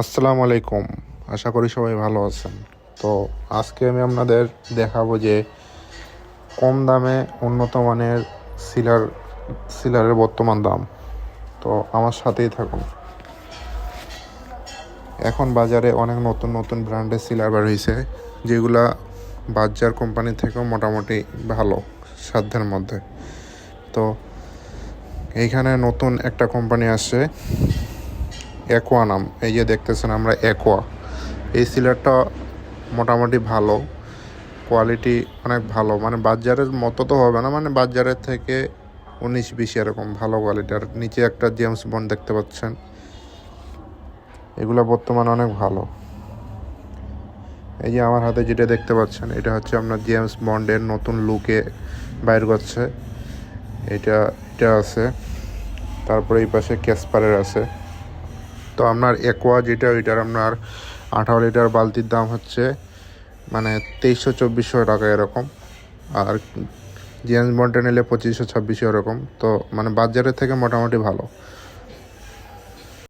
আসসালামু আলাইকুম। আশা করি সবাই ভালো আছেন। তো আজকে আমি আপনাদের দেখাবো যে কম দামে উন্নত মানের সিলার, সিলারের বর্তমান দাম। তো আমার সাথেই থাকুন। এখন বাজারে অনেক নতুন নতুন ব্র্যান্ডের সিলার বার হয়েছে যেগুলা বাজার কোম্পানি থেকেও মোটামুটি ভালো, সাধ্যের মধ্যে। তো এইখানে নতুন একটা কোম্পানি আসছে। অ্যাকোয়া নাম। এই যে দেখতেছেন আমরা অ্যাকোয়া এই সিলারটা মোটামুটি ভালো। কোয়ালিটি অনেক ভালো। মানে বাজারের মতো তো হবে না। মানে বাজারের থেকে উনিশ বিশ এরকম ভালো কোয়ালিটি আর নিচে একটা জেমস বন্ড দেখতে পাচ্ছেন। এগুলো বর্তমানে অনেক ভালো। এই যে আমার হাতে যেটা দেখতে পাচ্ছেন, এটা হচ্ছে আপনার জেমস বন্ডের নতুন লুকে বাইর করছে। এটা এটা আছে। তারপরে এই পাশে ক্যাসপারের আছে। তো আপনার একোয়া যেটা, ওইটার আপনার আঠারো লিটার বালতির দাম হচ্ছে মানে তেইশশো চব্বিশশো টাকা এরকম। আর জেমস বন্ডে নিলে পঁচিশশো ছাব্বিশশো এরকম। তো মানে বাজারের থেকে মোটামুটি ভালো।